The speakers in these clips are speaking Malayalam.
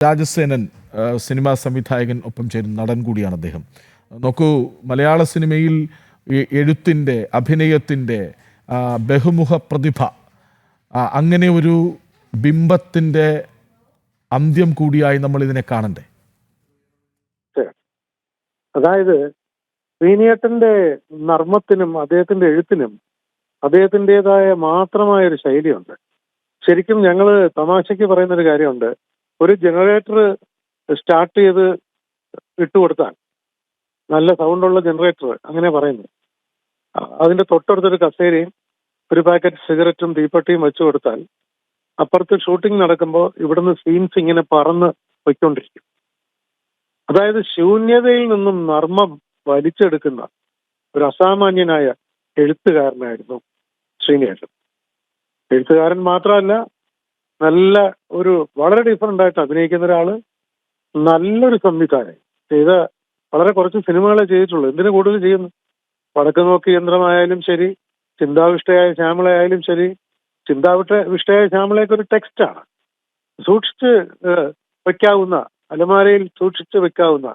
രാജസേനൻ സിനിമാ സംവിധായകൻ ഒപ്പം ചേരുന്ന നടൻ കൂടിയാണ് അദ്ദേഹം. നോക്കൂ മലയാള സിനിമയിൽ എഴുത്തിന്റെ അഭിനയത്തിന്റെ ബഹുമുഖ പ്രതിഭ അങ്ങനെ ഒരു ബിംബത്തിന്റെ അന്ത്യം കൂടിയായി നമ്മൾ ഇതിനെ കാണണ്ടേ അതായത് ശ്രീനിയേട്ടന്റെ നർമ്മത്തിനും അദ്ദേഹത്തിന്റെ എഴുത്തിനും അദ്ദേഹത്തിന്റെതായ മാത്രമായ ഒരു ശൈലിയുണ്ട്. ശരിക്കും ഞങ്ങൾ തമാശയ്ക്ക് പറയുന്ന ഒരു കാര്യമുണ്ട്. ഒരു ജനറേറ്റർ സ്റ്റാർട്ട് ചെയ്ത് ഇട്ടുകൊടുത്താൽ നല്ല സൗണ്ടുള്ള ജനറേറ്റർ അങ്ങനെ പറയുന്നു അ- അതിന്റെ തൊട്ടടുത്തൊരു കസേരയും ഒരു പാക്കറ്റ് സിഗരറ്റും തീപ്പെട്ടിയും വെച്ചു കൊടുത്താൽ അപ്പുറത്ത് ഷൂട്ടിംഗ് നടക്കുമ്പോൾ ഇവിടുന്ന് സീൻസ് ഇങ്ങനെ പറന്ന് പൊയ്ക്കൊണ്ടിരിക്കും. അതായത് ശൂന്യതയിൽ നിന്നും നർമ്മം വലിച്ചെടുക്കുന്ന ഒരു അസാമാന്യനായ എഴുത്തുകാരനായിരുന്നു ശ്രീനിയേട്ടൻ എഴുത്തുകാരൻ മാത്രമല്ല നല്ല ഒരു വളരെ ഡിഫറെന്റ് ആയിട്ട് അഭിനയിക്കുന്ന ഒരാൾ നല്ലൊരു സംവിധായകൻ. ചെയ്ത വളരെ കുറച്ച് സിനിമകളെ ചെയ്തിട്ടുള്ളൂ. എന്തിനു കൂടുതൽ ചെയ്യുന്നു? വടക്ക് നോക്കി യന്ത്രമായാലും ശരി ചിന്താവിഷ്ടയായ ശ്യാമളയായാലും ശരി ചിന്താവിഷ്ട വിഷ്ടയായ ശ്യാമളയൊക്കെ ഒരു ടെക്സ്റ്റാണ് സൂക്ഷിച്ച് വെക്കാവുന്ന അലമാരയിൽ സൂക്ഷിച്ച് വെക്കാവുന്ന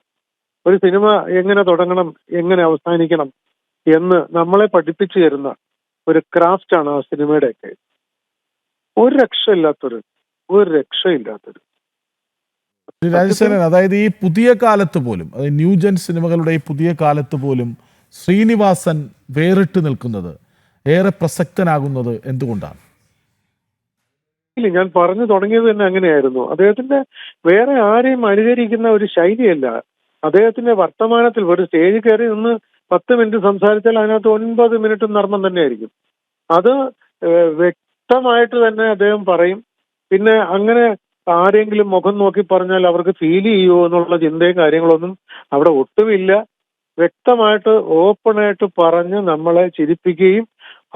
ഒരു സിനിമ എങ്ങനെ തുടങ്ങണം എങ്ങനെ അവസാനിക്കണം എന്ന് നമ്മളെ പഠിപ്പിച്ചു തരുന്ന ഒരു ക്രാഫ്റ്റാണ് ആ സിനിമയുടെയൊക്കെ. ഒരു രക്ഷയില്ലാത്തൊരു ഒരു രക്ഷയില്ലാത്തൊരു രാജശേഖരൻ അതായത് ഈ പുതിയ കാലത്ത് പോലും അതായത് ന്യൂജൻ സിനിമകളുടെ ഈ പുതിയ കാലത്ത് പോലും ശ്രീനിവാസൻ വേറിട്ട് നിൽക്കുന്നത് ഏറെ പ്രസക്തനാകുന്നത് എന്തുകൊണ്ടാണ്? ഇല്ല ഞാൻ പറഞ്ഞു തുടങ്ങിയത് തന്നെ അങ്ങനെയായിരുന്നു. അദ്ദേഹത്തിന്റെ വേറെ ആരെയും അനുകരിക്കുന്ന ഒരു ശൈലിയല്ല. അദ്ദേഹത്തിന്റെ വർത്തമാനത്തിൽ ഒരു സ്റ്റേജിൽ കയറി നിന്ന് പത്ത് മിനിറ്റ് സംസാരിച്ചാൽ അതിനകത്ത് ഒൻപത് മിനിറ്റ് നർമ്മം തന്നെയായിരിക്കും. അത് വ്യക്തമായിട്ട് തന്നെ അദ്ദേഹം പറയും. പിന്നെ അങ്ങനെ ആരെങ്കിലും മുഖം നോക്കി പറഞ്ഞാൽ അവർക്ക് ഫീൽ ചെയ്യുമോ എന്നുള്ള ചിന്തയും കാര്യങ്ങളൊന്നും അവിടെ ഒട്ടുമില്ല. വ്യക്തമായിട്ട് ഓപ്പണായിട്ട് പറഞ്ഞ് നമ്മളെ ചിരിപ്പിക്കുകയും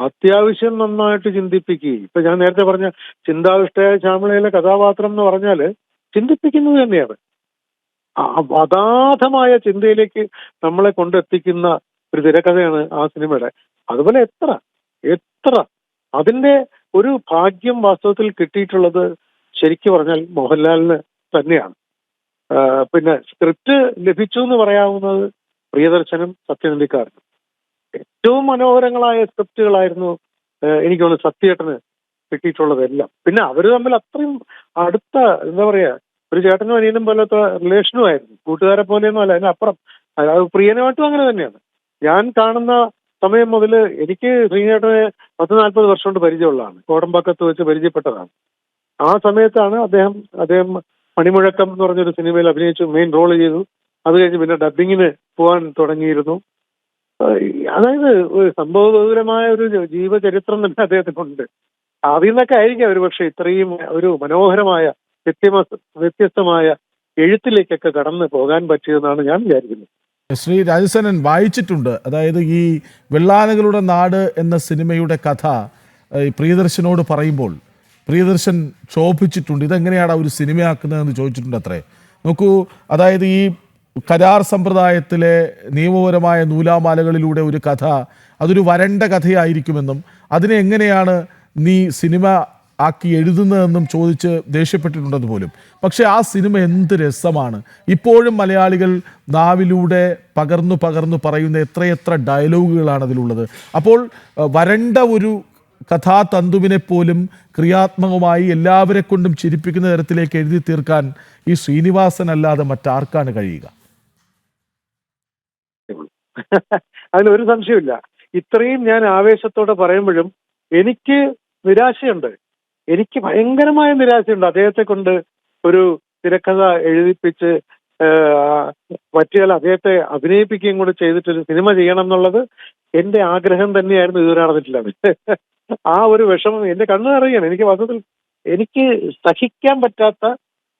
അത്യാവശ്യം നന്നായിട്ട് ചിന്തിപ്പിക്കുകയും. ഇപ്പൊ ഞാൻ നേരത്തെ പറഞ്ഞ ചിന്താവിഷ്ടയായ ശ്യാമളയിലെ കഥാപാത്രം എന്ന് പറഞ്ഞാൽ ചിന്തിപ്പിക്കുന്നത് തന്നെയാണ്. അഗാധമായ ചിന്തയിലേക്ക് നമ്മളെ കൊണ്ടെത്തിക്കുന്ന ഒരു തിരക്കഥയാണ് ആ സിനിമയുടെ. അതുപോലെ എത്ര എത്ര അതിന്റെ ഒരു ഭാഗ്യം വാസ്തവത്തിൽ കിട്ടിയിട്ടുള്ളത് ശരിക്കു പറഞ്ഞാൽ മോഹൻലാലിന് തന്നെയാണ്. പിന്നെ സ്ക്രിപ്റ്റ് ലഭിച്ചു എന്ന് പറയാവുന്നത് പ്രിയദർശനും സത്യനന്ദിക്കാരനും ഏറ്റവും മനോഹരങ്ങളായ സ്ക്രിപ്റ്റുകളായിരുന്നു എനിക്ക് തോന്നുന്നു സത്യേട്ടന് കിട്ടിയിട്ടുള്ളതെല്ലാം. പിന്നെ അവർ തമ്മിൽ അത്രയും അടുത്ത എന്താ പറയാ ഒരു ചേട്ടനും അനിയനും പോലത്തെ റിലേഷനും ആയിരുന്നു. കൂട്ടുകാരെ പോലെയൊന്നും അല്ല അതിനപ്പുറം. അത് പ്രിയനുമായിട്ടും അങ്ങനെ തന്നെയാണ്. ഞാൻ കാണുന്ന സമയം മുതൽ എനിക്ക് ശ്രീനേട്ടനെ പത്ത് നാൽപ്പത് വർഷം കൊണ്ട് പരിചയമുള്ളതാണ്. കോടമ്പാക്കത്ത് വെച്ച് പരിചയപ്പെട്ടതാണ്. ആ സമയത്താണ് അദ്ദേഹം അദ്ദേഹം മണിമുഴക്കം എന്ന് പറഞ്ഞൊരു സിനിമയിൽ അഭിനയിച്ചു മെയിൻ റോൾ ചെയ്തു. അത് കഴിഞ്ഞ് പിന്നെ ഡബിങ്ങിന് പോകാൻ തുടങ്ങിയിരുന്നു. അതായത് ഒരു സംഭവബഹുലമായ ഒരു ജീവചരിത്രം തന്നെ അദ്ദേഹത്തിനുണ്ട്. അതിൽ നിന്നൊക്കെ ആയിരിക്കാം ഒരു പക്ഷേ ഇത്രയും ഒരു മനോഹരമായ വ്യത്യമ വ്യത്യസ്തമായ എഴുത്തിലേക്കൊക്കെ കടന്നു പോകാൻ പറ്റിയതെന്നാണ് ഞാൻ വിചാരിക്കുന്നത്. ശ്രീ രാജസേനൻ വായിച്ചിട്ടുണ്ട്. അതായത് ഈ വെള്ളാനകളുടെ നാട് എന്ന സിനിമയുടെ കഥ പ്രിയദർശനോട് പറയുമ്പോൾ പ്രിയദർശൻ ക്ഷോഭിച്ചിട്ടുണ്ട് ഇതെങ്ങനെയാണ് ഒരു സിനിമയാക്കുന്നതെന്ന് ചോദിച്ചിട്ടുണ്ട് അത്രേ നോക്കൂ അതായത് ഈ കരാർ സമ്പ്രദായത്തിലെ നിയമപരമായ നൂലാമാലകളിലൂടെ ഒരു കഥ അതൊരു വരണ്ട കഥയായിരിക്കുമെന്നും അതിനെ എങ്ങനെയാണ് നീ സിനിമ ആക്കി എഴുതുന്നതെന്നും ചോദിച്ച് ദേഷ്യപ്പെട്ടിട്ടുണ്ടെന്ന് പോലും. പക്ഷെ ആ സിനിമ എന്ത് രസമാണ്. ഇപ്പോഴും മലയാളികൾ നാവിലൂടെ പകർന്നു പകർന്നു പറയുന്ന എത്രയെത്ര ഡയലോഗുകളാണ് അതിലുള്ളത്. അപ്പോൾ വരണ്ട ഒരു കഥാതന്തുവിനെ പോലും ക്രിയാത്മകമായി എല്ലാവരെ കൊണ്ടും ചിരിപ്പിക്കുന്ന തരത്തിലേക്ക് എഴുതി തീർക്കാൻ ഈ ശ്രീനിവാസൻ അല്ലാതെ മറ്റാർക്കാണ് കഴിയുക? അതിലൊരു സംശയമില്ല ഇത്രയും ഞാൻ ആവേശത്തോടെ പറയുമ്പോഴും എനിക്ക് നിരാശയുണ്ട്. എനിക്ക് ഭയങ്കരമായ നിരാശയുണ്ട്. അദ്ദേഹത്തെ കൊണ്ട് ഒരു തിരക്കഥ എഴുതിപ്പിച്ച് പറ്റിയാൽ അദ്ദേഹത്തെ അഭിനയിപ്പിക്കുകയും കൂടെ ചെയ്തിട്ടൊരു സിനിമ ചെയ്യണം എന്നുള്ളത് എന്റെ ആഗ്രഹം തന്നെയായിരുന്നു. ഇതുവരെ നടന്നിട്ടില്ല. ആ ഒരു വിഷമം എന്റെ കണ്ണു അറിയണം എനിക്ക് വാസ്തവത്തിൽ എനിക്ക് സഹിക്കാൻ പറ്റാത്ത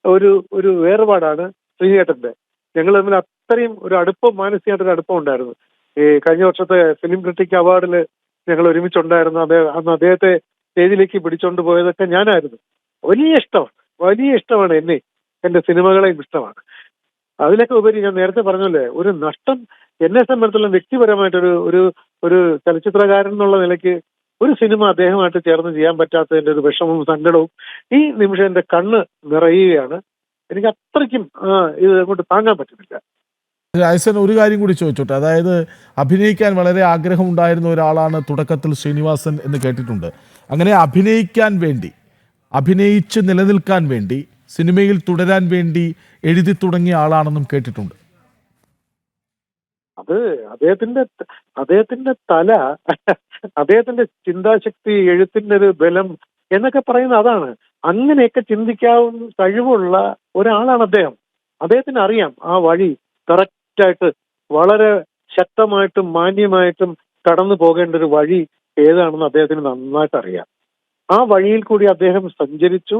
ഒരു ഒരു വേർപാടാണ് ശ്രീചേട്ടന്റെ ഞങ്ങൾ തമ്മിൽ അത്രയും ഒരു അടുപ്പം മാനസികമായിട്ട് ഒരു അടുപ്പം ഉണ്ടായിരുന്നു. ഈ കഴിഞ്ഞ വർഷത്തെ ഫിലിം ക്രിട്ടിക് അവാർഡിൽ ഞങ്ങൾ ഒരുമിച്ചുണ്ടായിരുന്നു. അദ്ദേഹം അന്ന് അദ്ദേഹത്തെ സ്റ്റേജിലേക്ക് പിടിച്ചോണ്ട് പോയതൊക്കെ ഞാനായിരുന്നു. വലിയ ഇഷ്ടമാണ് വലിയ ഇഷ്ടമാണ് എന്നെ. എന്റെ സിനിമകളെയും ഇഷ്ടമാണ്. അതിലൊക്കെ ഉപരി ഞാൻ നേരത്തെ പറഞ്ഞല്ലേ ഒരു നഷ്ടം എന്നെ സംബന്ധിച്ചുള്ള വ്യക്തിപരമായിട്ടൊരു ഒരു ഒരു ചലച്ചിത്രകാരൻ എന്നുള്ള നിലയ്ക്ക് ഒരു സിനിമ അദ്ദേഹമായിട്ട് ചേർന്ന് ചെയ്യാൻ പറ്റാത്തതിന്റെ ഒരു വിഷമവും സങ്കടവും ഈ നിമിഷം എന്റെ കണ്ണ് നിറയുകയാണ്. എനിക്ക് അത്രയ്ക്കും ഇത് അങ്ങോട്ട് താങ്ങാൻ പറ്റുന്നില്ല. രാജസൻ ഒരു കാര്യം കൂടി ചോദിച്ചോട്ടെ. അതായത് അഭിനയിക്കാൻ വളരെ ആഗ്രഹം ഉണ്ടായിരുന്ന ഒരാളാണ് തുടക്കത്തിൽ ശ്രീനിവാസൻ എന്ന് കേട്ടിട്ടുണ്ട്. അങ്ങനെ അഭിനയിക്കാൻ വേണ്ടി അഭിനയിച്ച് നിലനിൽക്കാൻ വേണ്ടി സിനിമയിൽ തുടരാൻ വേണ്ടി എഴുതി തുടങ്ങിയ ആളാണെന്നും കേട്ടിട്ടുണ്ട്. അത് അദ്ദേഹത്തിന്റെ അദ്ദേഹത്തിന്റെ തല അദ്ദേഹത്തിന്റെ ചിന്താശക്തി എഴുത്തിന്റെ ഒരു ബലം എന്നൊക്കെ പറയുന്നത് അതാണ്. അങ്ങനെയൊക്കെ ചിന്തിക്കാവുന്ന കഴിവുള്ള ഒരാളാണ് അദ്ദേഹം. അദ്ദേഹത്തിന് അറിയാം ആ വഴി കറക്റ്റായിട്ട് വളരെ ശക്തമായിട്ടും മാന്യമായിട്ടും കടന്നു പോകേണ്ട ഒരു വഴി ഏതാണെന്ന് അദ്ദേഹത്തിന് നന്നായിട്ട് അറിയാം ആ വഴിയിൽ കൂടി അദ്ദേഹം സഞ്ചരിച്ചു.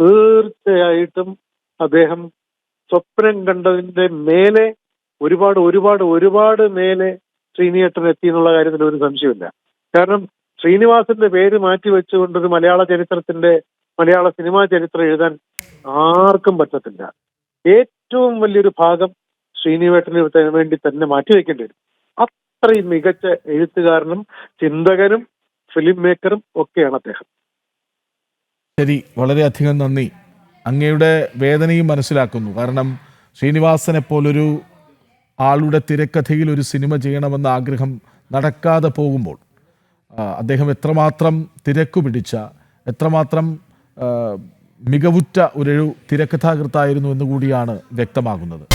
തീർച്ചയായിട്ടും അദ്ദേഹം സ്വപ്നം കണ്ടതിന്റെ മേലെ ഒരുപാട് ഒരുപാട് ഒരുപാട് മേലെ ശ്രീനിയേട്ടൻ എത്തി എന്നുള്ള കാര്യത്തിൽ ഒരു സംശയമില്ല കാരണം ശ്രീനിവാസന്റെ പേര് മാറ്റി വെച്ചുകൊണ്ട് ഒരു മലയാള ചരിത്രത്തിന്റെ മലയാള സിനിമാ ചരിത്രം എഴുതാൻ ആർക്കും പറ്റത്തില്ല. ഏറ്റവും വലിയൊരു ഭാഗം ശ്രീനിവേട്ടന് വേണ്ടി തന്നെ മാറ്റിവെക്കേണ്ടി വരും. അത്രയും മികച്ച എഴുത്തുകാരനും ചിന്തകനും ഫിലിം മേക്കറും ഒക്കെയാണ് അദ്ദേഹം. ശരി വളരെയധികം നന്ദി. അങ്ങയുടെ വേദനയും മനസ്സിലാക്കുന്നു. കാരണം ശ്രീനിവാസനെ പോലൊരു ആളുടെ തിരക്കഥയിൽ ഒരു സിനിമ ചെയ്യണമെന്ന ആഗ്രഹം നടക്കാതെ പോകുമ്പോൾ അദ്ദേഹം എത്രമാത്രം തിരക്കു പിടിച്ച എത്രമാത്രം മികവുറ്റ ഒരു തിരക്കഥാകൃത്തായിരുന്നു എന്നുകൂടിയാണ് വ്യക്തമാകുന്നത്.